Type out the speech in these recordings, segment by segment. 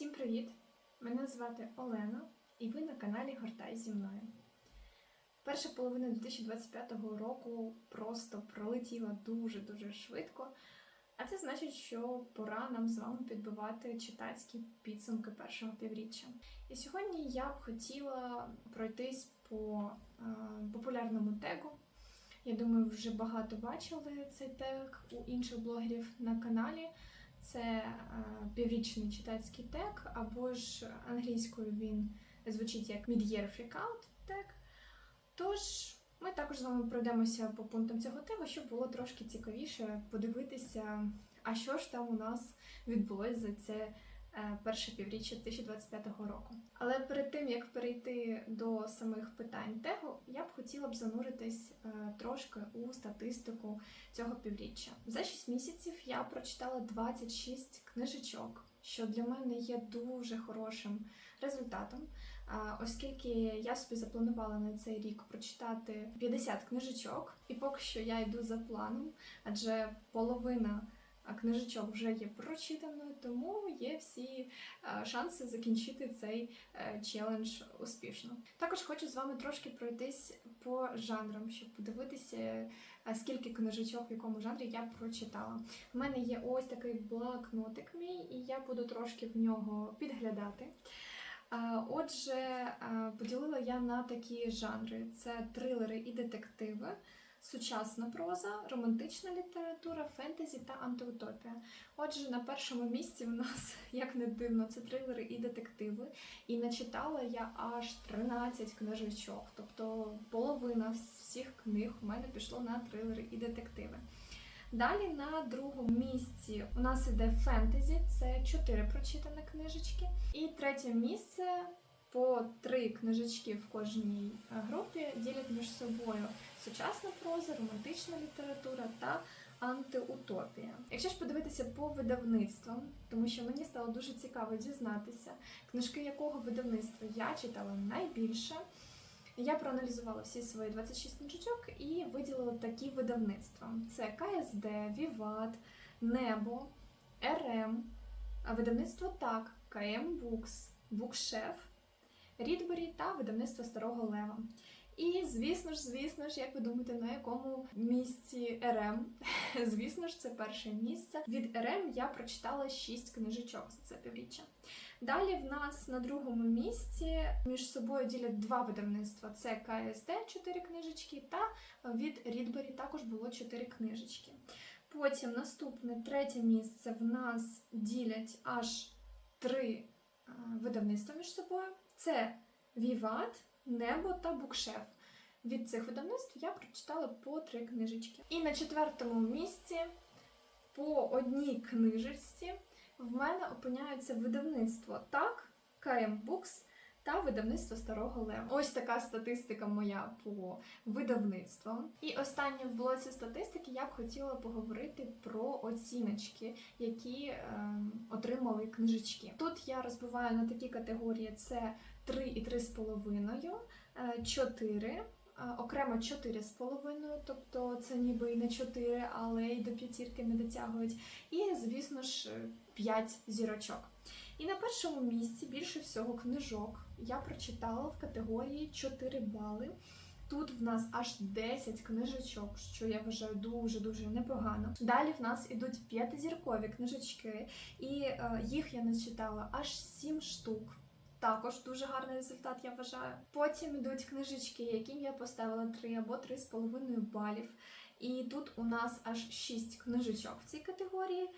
Всім привіт! Мене звати Олена, і ви на каналі Гортай зі мною. Перша половина 2025 року просто пролетіла дуже-дуже швидко, а це значить, що пора нам з вами підбивати читацькі підсумки першого півріччя. І сьогодні я б хотіла пройтись по е, популярному тегу. Я думаю, вже багато бачили цей тег у інших блогерів на каналі. Це е, піврічний читацький тег, або ж англійською він звучить як Mid-Year Freakout тег. Тож ми також з вами пройдемося по пунктам цього тегу, щоб було трошки цікавіше подивитися, а що ж там у нас відбулось за це перше півріччя 2025 року. Але перед тим як перейти до самих питань тегу, я б хотіла б зануритись е, трошки у статистику цього півріччя. За 6 місяців я прочитала 26 книжечок, що для мене є дуже хорошим результатом, оскільки я собі запланувала на цей рік прочитати 50 книжечок, і поки що я йду за планом, адже половина. А, Книжечок вже є прочитаною, тому є всі е, шанси закінчити цей е, челендж успішно. Також хочу з вами трошки пройтись по жанрам, щоб подивитися, е, скільки книжечок в якому жанрі я прочитала. У мене є ось такий блокнотик мій, і я буду трошки в нього підглядати. Отже, поділила я на такі жанри: це трилери і детективи, сучасна проза, романтична література, фентезі та антиутопія. Отже, на першому місці в нас, як не дивно, це трилери і детективи. І начитала я аж 13 книжечок, тобто половина всіх книг у мене пішло на трилери і детективи. Далі на другому місці у нас іде фентезі, це 4 прочитані книжечки. І третє місце по три книжечки в кожній е, групі ділять між собою сучасна проза, романтична література та антиутопія. Якщо ж подивитися по видавництвам, тому що мені стало дуже цікаво дізнатися, книжки якого видавництва я читала найбільше. Я проаналізувала всі свої 26 книжечок і виділила такі видавництва: це КСД, Віват, Небо, РМ, видавництво Так, КМ Букс, Букшеф, Рідбері та видавництво Старого Лева. І, звісно ж, звісно ж, як ви думаєте, на якому місці РМ? Звісно ж, це перше місце. Від РМ я прочитала 6 книжечок за це півріччя. Далі в нас на другому місці між собою ділять два видавництва: це КСД 4 книжечки, та від Рідбері також було 4 книжечки. Потім наступне третє місце в нас ділять аж три е, видавництва між собою: це Віват, Небо та Букшеф. Від цих видавництв я прочитала по три книжечки. І на четвертому місці по одній книжечці в мене опиняється видавництво так, KM Букс та видавництво Старого Лева. Ось така статистика моя по видавництвам. І останнє в блоці статистики я б хотіла поговорити про оціночки, які е, отримали книжечки. Тут я розбиваю на такі категорії: це 3 і 3,5, е, 4, Е, окремо 4,5, тобто це ніби і не 4, але й до п'ятірки не дотягують. І, звісно ж, 5 зірочок. І на першому місці більше всього книжок я прочитала в категорії 4 бали. Тут в нас аж 10 книжечок, що я вважаю дуже-дуже непогано. Далі в нас ідуть п'ятизіркові книжечки, і е, їх я начитала аж 7 штук. Також дуже гарний результат, я вважаю. Потім йдуть книжечки, яким я поставила 3 або 3,5 балів. І тут у нас аж 6 книжечок в цій категорії.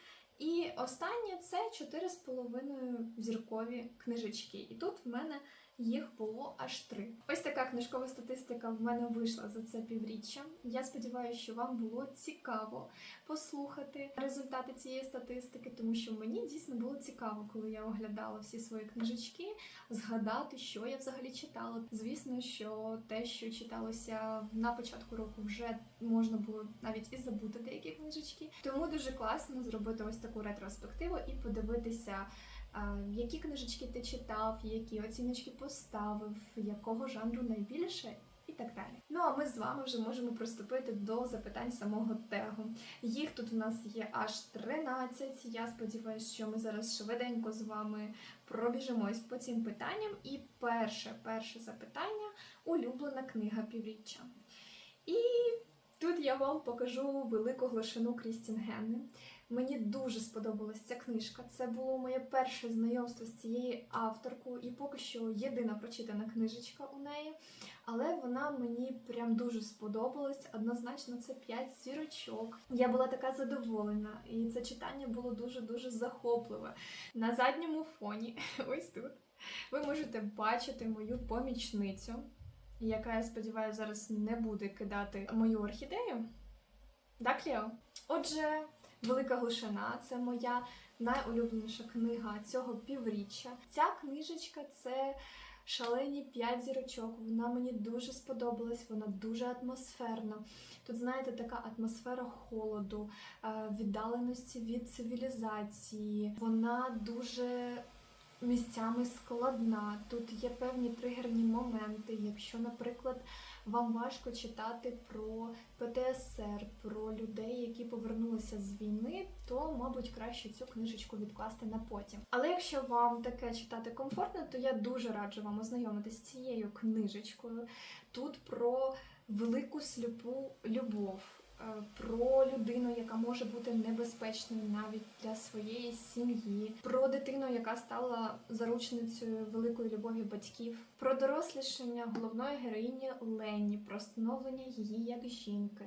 І останнє це 4,5 зіркові книжечки. І тут в мене їх було аж три. Ось така книжкова статистика в мене вийшла за це півріччя. Я сподіваюся, що вам було цікаво послухати результати цієї статистики, тому що мені дійсно було цікаво, коли я оглядала всі свої книжечки, згадати, що я взагалі читала. Звісно, що те, що читалося на початку року, вже можна було навіть і забути деякі книжечки. Тому дуже класно зробити ось таку ретроспективу і подивитися. Які книжечки ти читав, які оціночки поставив, якого жанру найбільше, і так далі. Ну а ми з вами вже можемо приступити до запитань самого тегу. Їх тут у нас є аж 13. Я сподіваюся, що ми зараз швиденько з вами пробіжимось по цим питанням. І перше, перше запитання улюблена книга півріччя. І тут я вам покажу велику глушину Крістін Генни. Мені дуже сподобалась ця книжка. Це було моє перше знайомство з цією авторкою, і поки що єдина прочитана книжечка у неї. Але вона мені прям дуже сподобалась. Однозначно, це 5 зірочок. Я була така задоволена, і це читання було дуже-дуже захопливе. На задньому фоні, ось тут, ви можете бачити мою помічницю, яка, я сподіваюся, зараз не буде кидати мою орхідею. Да, Клео? Отже, Велика глушина це моя найулюбленіша книга цього півріччя. Ця книжечка це шалені п'ять зірочок. Вона мені дуже сподобалась, вона дуже атмосферна. Тут, знаєте, така атмосфера холоду, е, віддаленості від цивілізації. Вона дуже місцями складна. Тут є певні тригерні моменти. Якщо, наприклад, вам важко читати про ПТСР, про людей, які повернулися з війни, то, мабуть, краще цю книжечку відкласти на потім. Але якщо вам таке читати комфортно, то я дуже раджу вам ознайомитися з цією книжечкою. Тут про велику сліпу любов. Е, Про людину, яка може бути небезпечною навіть для своєї сім'ї, про дитину, яка стала заручницею великої любові батьків, про дорослішання головної героїні Лені, про становлення її як жінки,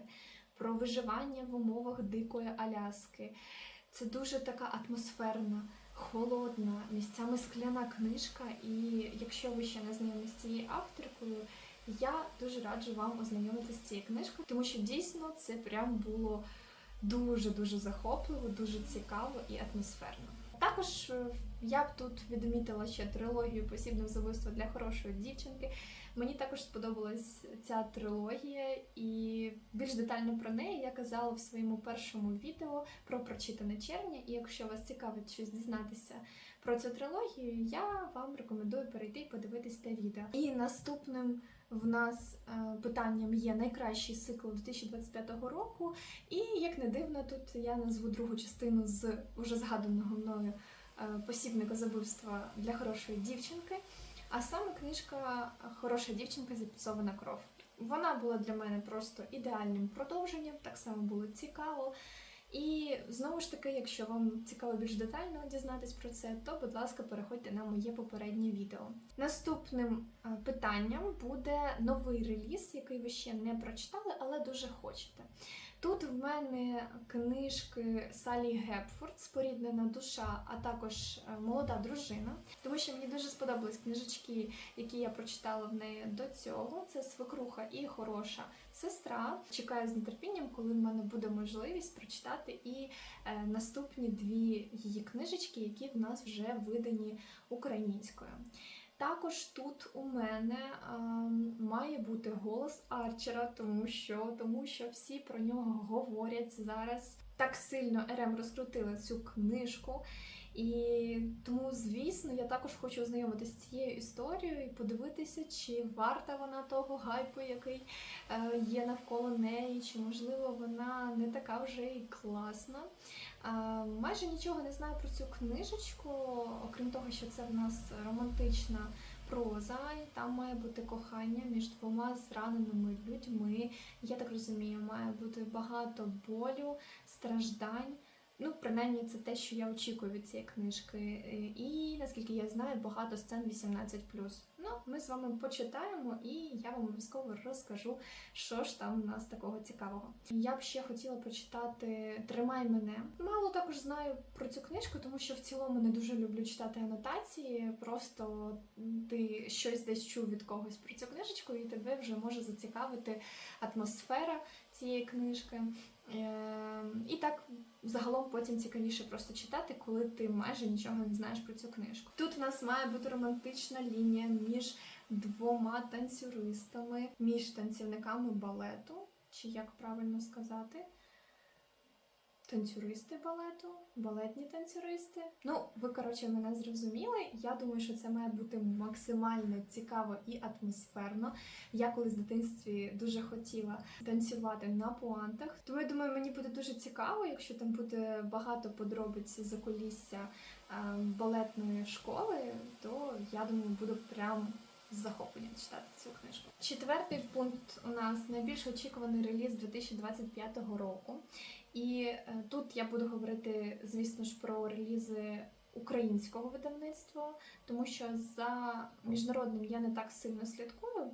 про виживання в умовах дикої Аляски. Це дуже така атмосферна, холодна, місцями скляна книжка. І якщо ви ще не знайомі з цією авторкою, я дуже раджу вам ознайомитися з цією книжкою, тому що дійсно це прям було дуже дуже захопливо, дуже цікаво і атмосферно. Також е, я б тут відмітила ще трилогію посібне вбивство для хорошої дівчинки. Мені також сподобалась ця трилогія, і більш детально про неї я казала в своєму першому відео про прочитане червня. І якщо вас цікавить щось дізнатися про цю трилогію, я вам рекомендую перейти і подивитись те відео. І наступним в нас е, питанням є найкращий цикл 2025 року. І як не дивно, тут я назву другу частину з уже згаданого мною е, посібника забивства для хорошої дівчинки. А саме книжка Хороша дівчинка зіпсована кров. Вона була для мене просто ідеальним продовженням, так само було цікаво. І знову ж таки, якщо вам цікаво більш детально дізнатись про це, то будь ласка, переходьте на моє попереднє відео. Наступним е, питанням буде новий реліз, який ви ще не прочитали, але дуже хочете. Тут в мене книжки Салі Гепфорд, Споріднена душа, а також е, молода дружина, тому що мені дуже сподобались книжечки, які я прочитала в неї до цього. Це свекруха і хороша сестра. Чекаю з нетерпінням, коли в мене буде можливість прочитати і е, наступні дві її книжечки, які в нас вже видані українською. Також тут у мене ем, має бути голос Арчера, тому що, тому що всі про нього говорять зараз. Так сильно РМ розкрутили цю книжку. І тому, звісно, я також хочу ознайомитися з цією історією і подивитися, чи варта вона того гайпу, який е, є навколо неї, чи можливо вона не така вже і класна. Е, майже нічого не знаю про цю книжечку, окрім того, що це в нас романтична проза, і там має бути кохання між двома зраненими людьми. Я так розумію, має бути багато болю, страждань. Ну, принаймні, це те, що я очікую від цієї книжки. Е, І наскільки я знаю, багато сцен 18. Ну, ми з вами почитаємо, і я вам обов'язково розкажу, що ж там у нас такого цікавого. Я б ще хотіла почитати Тримай мене. Мало також знаю про цю книжку, тому що в цілому не дуже люблю читати анотації. Просто ти щось десь чув від когось про цю книжечку, і тебе вже може зацікавити атмосфера цієї книжки. Е, І так загалом потім цікавіше просто читати, коли ти майже нічого не знаєш про цю книжку. Тут у нас має бути романтична лінія між двома танцюристами, між танцівниками балету, чи як правильно сказати. Танцюристи балету, балетні танцюристи. Ну, ви коротше мене зрозуміли. Я думаю, що це має бути максимально цікаво і атмосферно. Я колись в дитинстві дуже хотіла танцювати на пуантах. Тому я думаю, мені буде дуже цікаво, якщо там буде багато подробиць за кулісся е, балетної школи, то я думаю, буду прям з захопленням читати цю книжку. Четвертий пункт у нас найбільш очікуваний реліз 2025 року. І е, тут я буду говорити, звісно ж, про релізи українського видавництва, тому що за міжнародним я не так сильно слідкую,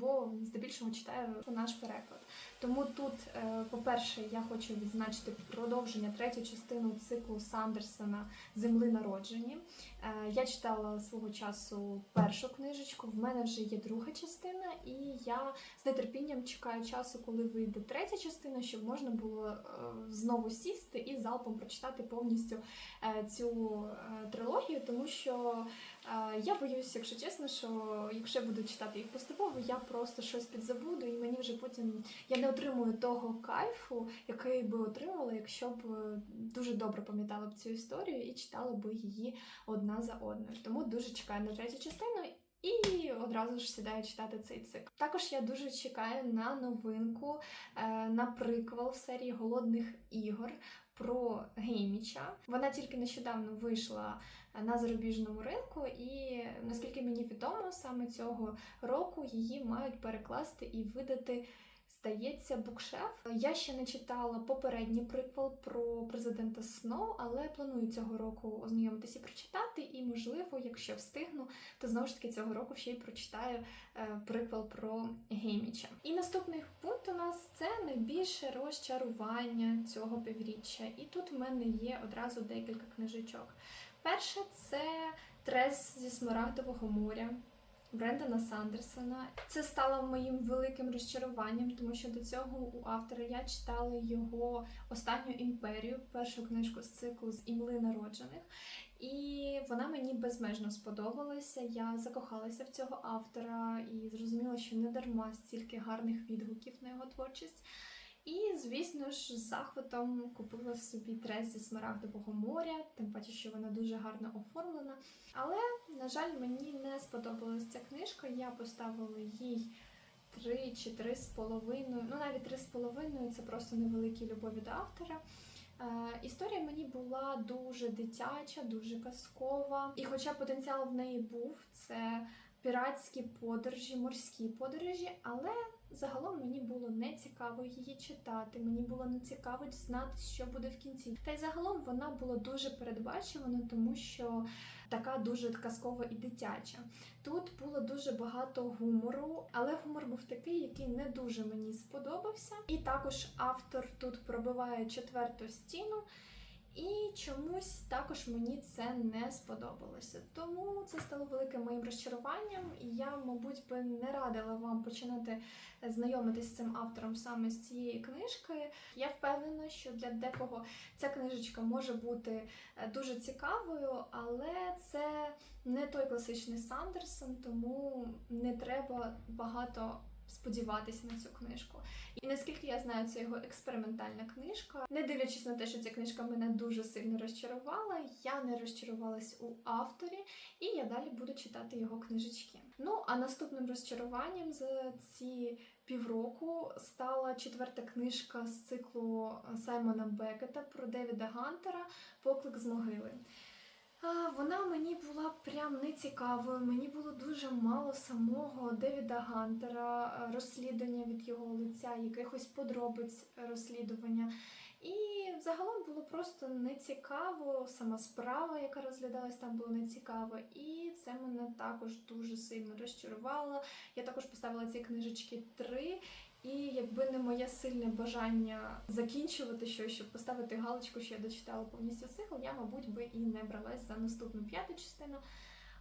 бо здебільшого читаю наш переклад. Тому тут, е, по-перше, я хочу відзначити продовження третю частину циклу Сандерсона Земли народжені. Е, Я читала свого часу першу книжечку. В мене вже є друга частина, і я з нетерпінням чекаю часу, коли вийде третя частина, щоб можна було е, знову сісти і залпом прочитати повністю е, цю трилогію, тому що я боюсь, якщо чесно, що якщо я буду читати їх поступово, я просто щось підзабуду, і мені вже потім я не отримую того кайфу, який би отримала, якщо б е, дуже добре пам'ятала б цю історію і читала би її одна за одною. Тому дуже чекаю на третю частину. І одразу ж сідаю читати цей цикл. Також я дуже чекаю на новинку, е, на приквел серії Голодних ігор про Гейміча. Вона тільки нещодавно вийшла на зарубіжному ринку, і наскільки мені відомо, саме цього року її мають перекласти і видати. Здається, букшеф. Я ще не читала попередній приквел про президента Сноу, але планую цього року ознайомитися і прочитати. І, можливо, якщо встигну, то знову ж таки цього року ще й прочитаю е, приквел про Гейміча. І наступний пункт у нас це найбільше розчарування цього півріччя. І тут в мене є одразу декілька книжечок. Перше це Трес зі Смарагдового моря. Брендана Сандерсона. Це стало моїм великим розчаруванням, тому що до цього у автора я читала його останню імперію, першу книжку з циклу з імли народжених. І вона мені безмежно сподобалася. Я закохалася в цього автора і зрозуміла, що не дарма стільки гарних відгуків на його творчість. І, звісно ж, з захватом купила собі трес зі Смарагдового моря, тим паче, що вона дуже гарно оформлена. Але, на жаль, мені не сподобалась ця книжка. Я поставила їй три чи три з половиною. Ну, навіть три з половиною це просто невеликі любові до автора. Е, Історія мені була дуже дитяча, дуже казкова. І хоча потенціал в неї був, це піратські подорожі, морські подорожі, але загалом мені було не цікаво її читати. Мені було не цікаво дізнатися, що буде в кінці. Та й загалом вона була дуже передбачувана, тому що така дуже казкова і дитяча. Тут було дуже багато гумору, але гумор був такий, який не дуже мені сподобався. І також автор тут пробиває четверту стіну. І чомусь також мені це не сподобалося. Тому це стало великим моїм розчаруванням, і я, мабуть, би не радила вам починати знайомитись з цим автором саме з цієї книжки. Я впевнена, що для декого ця книжечка може бути е, дуже цікавою, але це не той класичний Сандерсон, тому не треба багато сподіватися на цю книжку. І наскільки я знаю, це його експериментальна книжка. Не дивлячись на те, що ця книжка мене дуже сильно розчарувала, я не розчарувалась у авторі, і я далі буду читати його книжечки. Ну а наступним розчаруванням за ці півроку стала четверта книжка з циклу Саймона Бекета про Девіда Гантера Поклик з могили. Вона мені була прям не цікавою. Мені було дуже мало самого Девіда Гантера, е, розслідування від його лиця, якихось подробиць розслідування. І загалом було просто нецікаво. Сама справа, яка розглядалась, там було нецікаво. І це мене також дуже сильно розчарувало. Я також поставила ці книжечки три. І якби не моє сильне бажання закінчувати щось, щоб поставити галочку, що я дочитала повністю цикл, я, мабуть, би і не бралась за наступну п'яту частину.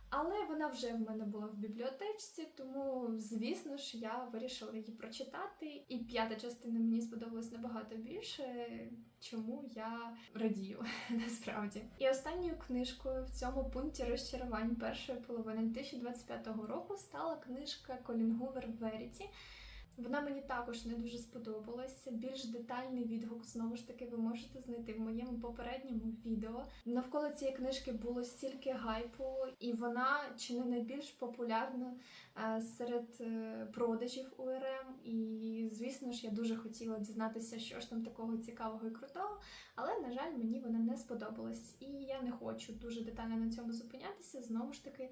Але вона вже в мене була в бібліотечці, тому, звісно ж, я вирішила її прочитати. І п'ята частина мені сподобалась набагато більше, чому я радію насправді. І останньою книжкою в цьому пункті розчарувань першої половини 2025 року стала книжка Колін Гувер Веріті. Вона мені також не дуже сподобалася. Більш детальний відгук знову ж таки ви можете знайти в моєму попередньому відео. Навколо цієї книжки було стільки гайпу, і вона чи не найбільш популярна е, серед е, продажів УРМ. І звісно ж, я дуже хотіла дізнатися, що ж там такого цікавого і крутого. Але на жаль, мені вона не сподобалась, і я не хочу дуже детально на цьому зупинятися. Знову ж таки.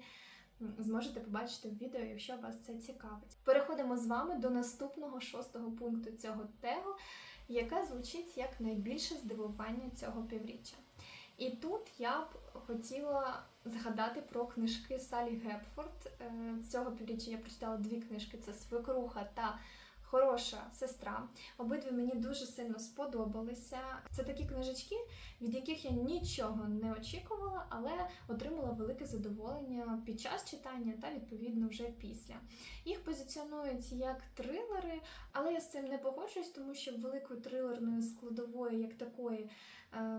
Зможете побачити в відео, якщо вас це цікавить. Переходимо з вами до наступного шостого пункту цього тегу, яке звучить як найбільше здивування цього півріччя. І тут я б хотіла згадати про книжки Салі Гепфорд. Е, Цього півріччя я прочитала дві книжки: це Свекруха та Хороша сестра. Обидві мені дуже сильно сподобалися. Це такі книжечки, від яких я нічого не очікувала, але отримала велике задоволення під час читання та відповідно вже після. Їх позиціонують як трилери, але я з цим не погоджуюсь, тому що великої трилерної складової, як такої,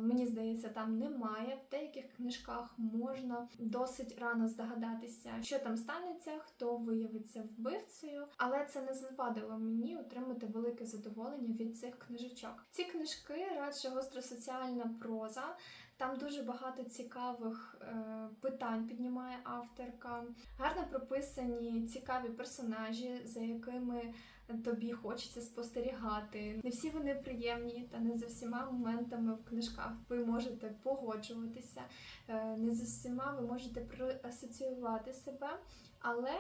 мені здається, там немає. В деяких книжках можна досить рано здогадатися, що там станеться, хто виявиться вбивцею, але це не завадило мені отримати велике задоволення від цих книжечок. Ці книжки радше гостросоціальна проза. Там дуже багато цікавих е, питань піднімає авторка. Гарно прописані цікаві персонажі, за якими тобі хочеться спостерігати. Не всі вони приємні, та не за всіма моментами в книжках ви можете погоджуватися, е, не за всіма ви можете проасоціювати себе. Але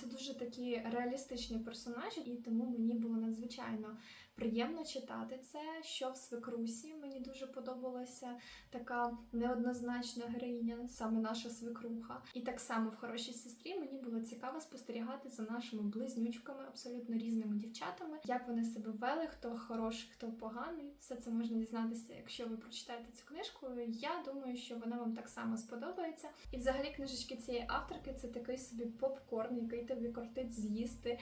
це дуже такі реалістичні персонажі, і тому мені було надзвичайно приємно читати це. Що в свекрусі мені дуже подобалася така неоднозначна героїня, саме наша свекруха. І так само в хорошій сестрі мені було цікаво спостерігати за нашими близнючками, абсолютно різними дівчатами, як вони себе вели, хто хороший, хто поганий. Все це можна дізнатися, якщо ви прочитаєте цю книжку. Я думаю, що вона вам так само сподобається. І взагалі книжечки цієї авторки це такий собі попкорн, який тобі кортить з'їсти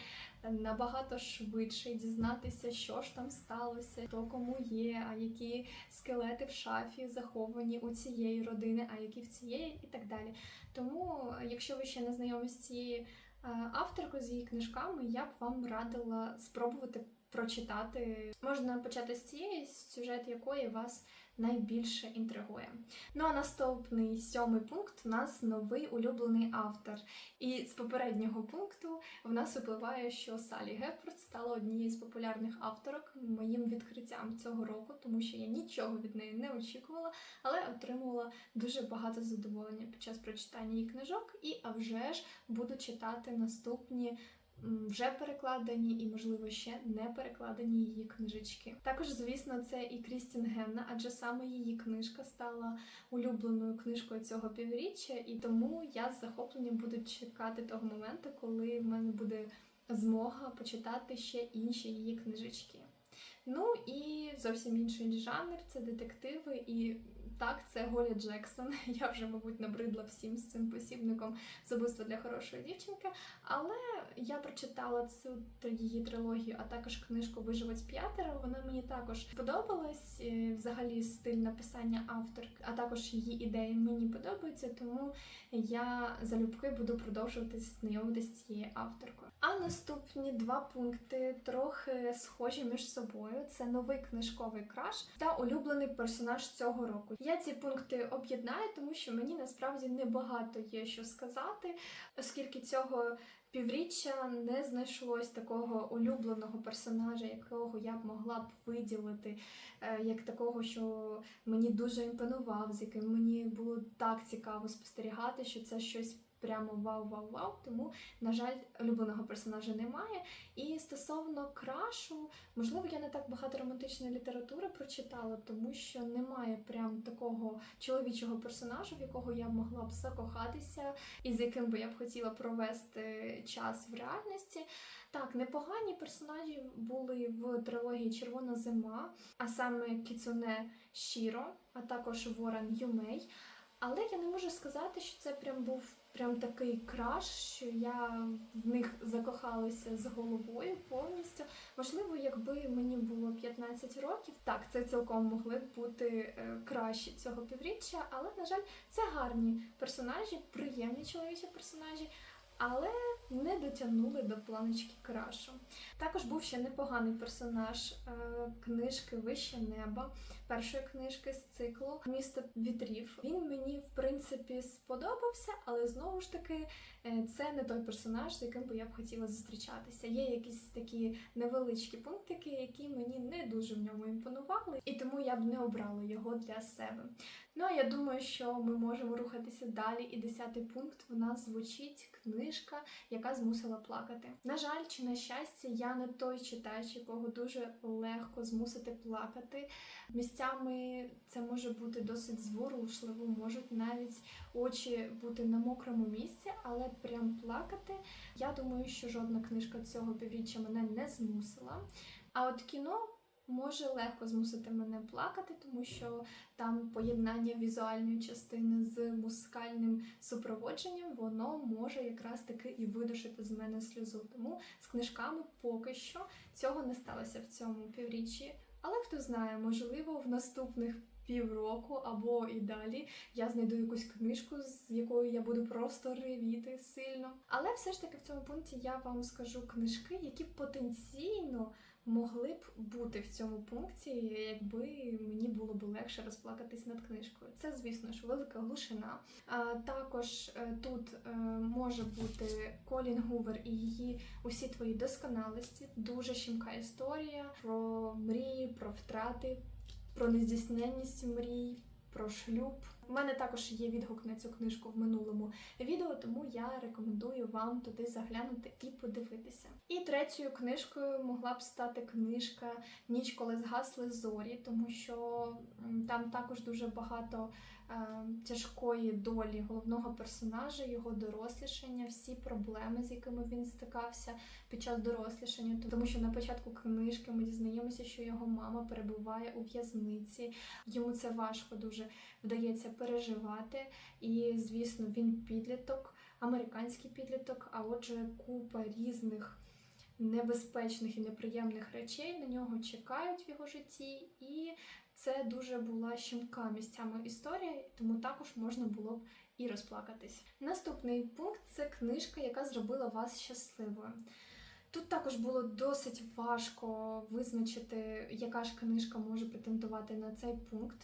набагато швидше, дізнатися, що ж там сталося, хто кому є, а які скелети в шафі заховані у цієї родини, а які в цієї, і так далі. Тому, якщо ви ще не знайомі з цією е, авторкою, з її книжками, я б вам радила спробувати прочитати. Можна почати з цієї, сюжет якої вас найбільше інтригує. Ну а наступний сьомий пункт у нас новий улюблений автор. І з попереднього пункту в нас випливає, що Салі Гепфорд стала однією з популярних авторок моїм відкриттям цього року, тому що я нічого від неї не очікувала, але отримувала дуже багато задоволення під час прочитання її книжок. І а вже ж буду читати наступні. Вже перекладені і, можливо, ще не перекладені її книжечки. Також, звісно, це і Крістін Генна, адже саме її книжка стала улюбленою книжкою цього півріччя, і тому я з захопленням буду чекати того моменту, коли в мене буде змога почитати ще інші її книжечки. Ну і зовсім інший жанр це детективи, і так, це Голя Джексон. Я вже, мабуть, набридла всім з цим посібником з для хорошої дівчинки. Але я прочитала цю її трилогію, а також книжку Виживець п'ятеро. Вона мені також подобалась. Е, Взагалі стиль написання авторки, а також її ідеї мені подобаються, тому я залюбки буду продовжувати знайомитися з цією авторкою. А наступні два пункти трохи схожі між собою: це новий книжковий краш та улюблений персонаж цього року. Я ці пункти об'єднаю, тому що мені насправді небагато є що сказати, оскільки цього півріччя не знайшлось такого улюбленого персонажа, якого я б могла б виділити, е, як такого, що мені дуже імпонував, з яким мені було так цікаво спостерігати, що це щось. Прямо вау-вау-вау, тому, на жаль, улюбленого персонажа немає. І стосовно крашу, можливо, я не так багато романтичної літератури прочитала, тому що немає прям такого чоловічого персонажа, в якого я могла б закохатися, і з яким би я б хотіла провести час в реальності. Так, непогані персонажі були в трилогії Червона зима, а саме Кіцуне Шіро, а також Ворон Юмей. Але я не можу сказати, що це прям був прям такий краш, що я в них закохалася з головою повністю. Можливо, якби мені було 15 років, так це цілком могли б бути е, кращі цього півріччя, але на жаль, це гарні персонажі, приємні чоловічі персонажі. але не дотягнули до планочки крашу. Також був ще непоганий персонаж е, книжки Вище небо, першої книжки з циклу Місто вітрів. Він мені, в принципі, сподобався, але знову ж таки, е, це не той персонаж, з яким би я б хотіла зустрічатися. Є якісь такі невеличкі пунктики, які мені не дуже в ньому імпонували, і тому я б не обрала його для себе. Ну а я думаю, що ми можемо рухатися далі. І десятий пункт в нас звучить книжка, яка змусила плакати. На жаль, чи на щастя, я не той читач, якого дуже легко змусити плакати. Місцями це може бути досить зворушливо, можуть навіть очі бути на мокрому місці, але прям плакати. Я думаю, що жодна книжка цього півріччя мене не змусила. А от кіно може легко змусити мене плакати, тому що там поєднання візуальної частини з музикальним супроводженням, воно може якраз таки і видушити з мене сльозу. Тому з книжками поки що цього не сталося в цьому півріччі. Але хто знає, можливо, в наступних півроку або і далі я знайду якусь книжку, з якою я буду просто ревіти сильно. Але все ж таки в цьому пункті я вам скажу книжки, які потенційно могли б бути в цьому пункті, якби мені було б легше розплакатись над книжкою. Це, звісно ж, велика глушина. А також е, тут е, може бути Колін Гувер і її усі твої досконалості. Дуже щімка історія про мрії, про втрати, про нездійсненність мрій. Про шлюб. У мене також є відгук на цю книжку в минулому відео, тому я рекомендую вам туди заглянути і подивитися. І третьою книжкою могла б стати книжка Ніч, коли згасли зорі, тому що там також дуже багато тяжкої долі головного персонажа, його дорослішання, всі проблеми, з якими він стикався під час дорослішання. Тому що на початку книжки ми дізнаємося, що його мама перебуває у в'язниці. Йому це важко дуже вдається переживати. І, звісно, він підліток, американський підліток, а отже, купа різних небезпечних і неприємних речей на нього чекають в його житті, і це дуже була щемка місцями історія, тому також можна було б і розплакатись. Наступний пункт це книжка, яка зробила вас щасливою. Тут також було досить важко визначити, яка ж книжка може претендувати на цей пункт.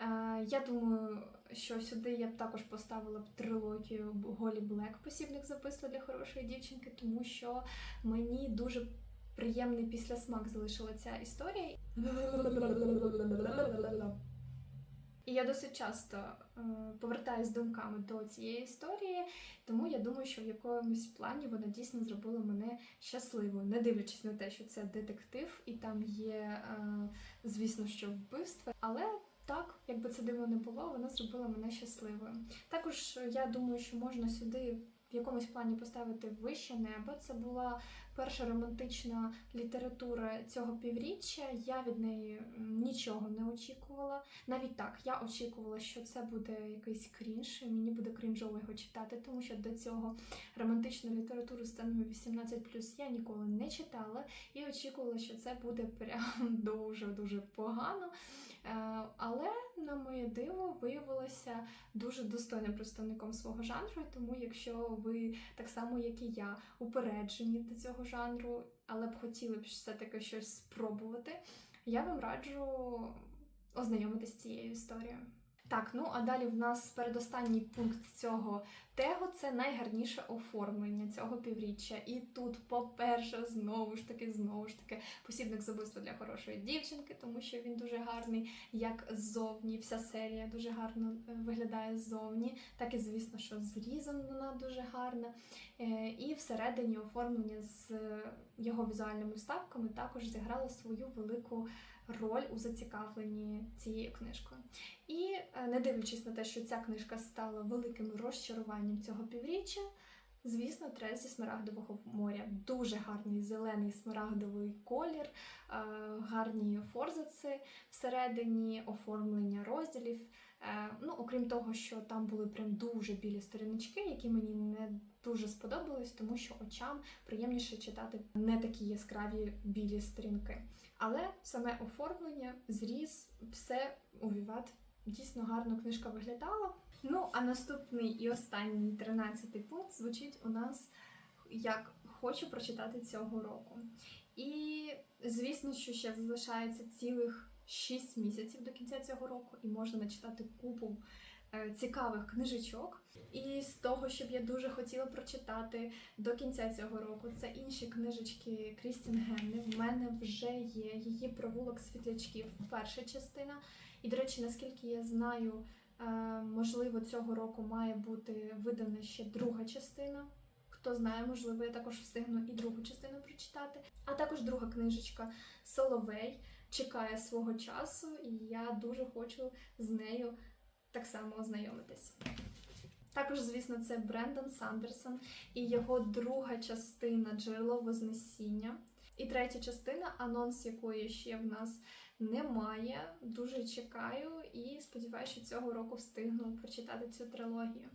Е, Я думаю, що сюди я б також поставила б трилогію Голі Блек посібник запису для хорошої дівчинки, тому що мені дуже приємний післясмак залишила ця історія. І я досить часто е, повертаюсь думками до цієї історії, тому я думаю, що в якомусь плані вона дійсно зробила мене щасливою, не дивлячись на те, що це детектив, і там є, е, звісно, що вбивство, але так, якби це дивно не було, вона зробила мене щасливою. Також я думаю, що можна сюди в якомусь плані поставити вище небо. Це була перша романтична література цього півріччя. Я від неї нічого не очікувала. Навіть так, я очікувала, що це буде якийсь крінж, і мені буде крінжово його читати, тому що до цього романтичну літературу з темами 18 я ніколи не читала і очікувала, що це буде прям дуже дуже погано. Е, Але на моє диво виявилося дуже достойним представником свого жанру. Тому, якщо ви так само, як і я, упереджені до цього жанру, але б хотіли б все-таки щось спробувати, я вам раджу ознайомитись з цією історією. Так, ну а далі в нас передостанній пункт цього тегу це найгарніше оформлення цього півріччя. І тут, по-перше, знову ж таки, знову ж таки, посібник з убивства для хорошої дівчинки, тому що він дуже гарний, як ззовні. Вся серія дуже гарно е, виглядає ззовні. Так і звісно, що зрізом вона дуже гарна. Е, І всередині оформлення з його візуальними вставками також зіграло свою велику роль у зацікавленні цією книжкою. І е, не дивлячись на те, що ця книжка стала великим розчаруванням цього півріччя, звісно, трес зі смарагдового моря. Дуже гарний зелений смарагдовий колір, е, гарні форзаци всередині, оформлення розділів. Е, Ну, окрім того, що там були прям дуже білі сторіночки, які мені не дуже сподобались, тому що очам приємніше читати не такі яскраві білі сторінки. Але саме оформлення, зріз, все у Віват Дійсно гарно книжка виглядала. Ну, а наступний і останній тринадцятий пункт звучить у нас як хочу прочитати цього року. І звісно, що ще залишається цілих 6 місяців до кінця цього року, і можна начитати купу е, цікавих книжечок. І з того, що я дуже хотіла прочитати до кінця цього року, це інші книжечки Крістін Генни. В мене вже є її провулок світлячків, перша частина. І, до речі, наскільки я знаю, е, можливо, цього року має бути видана ще друга частина. Хто знає, можливо, я також встигну і другу частину прочитати. А також друга книжечка Соловей чекає свого часу, і я дуже хочу з нею так само ознайомитись. Також, звісно, це Брендон Сандерсон і його друга частина Джерело Вознесіння. І третя частина, анонс якої ще в нас немає. Дуже чекаю і сподіваюся, що цього року встигну прочитати цю трилогію.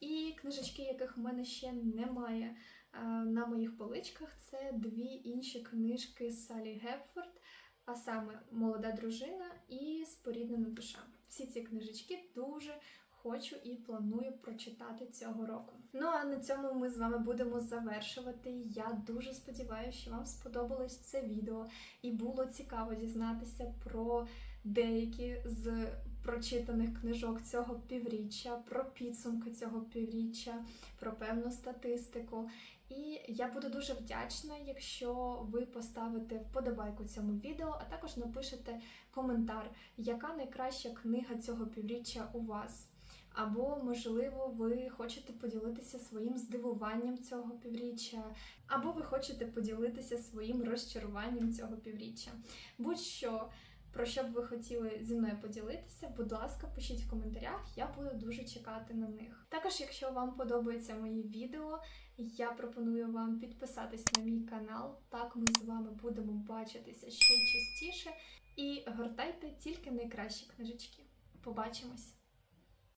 І книжечки, яких в мене ще немає е, на моїх поличках, це дві інші книжки Салі Гепфорд, а саме Молода дружина і Споріднена душа. Всі ці книжечки дуже хочу і планую прочитати цього року. Ну а на цьому ми з вами будемо завершувати. Я дуже сподіваюся, що вам сподобалось це відео і було цікаво дізнатися про деякі з прочитаних книжок цього півріччя, про підсумки цього півріччя, про певну статистику. І я буду дуже вдячна, якщо ви поставите вподобайку цьому відео, а також напишете коментар, яка найкраща книга цього півріччя у вас. Або, можливо, ви хочете поділитися своїм здивуванням цього півріччя, або ви хочете поділитися своїм розчаруванням цього півріччя. Будь-що, про що б ви хотіли зі мною поділитися, будь ласка, пишіть в коментарях, я буду дуже чекати на них. Також, якщо вам подобаються мої відео, я пропоную вам підписатись на мій канал. Так ми з вами будемо бачитися ще частіше. І гортайте тільки найкращі книжечки. Побачимось!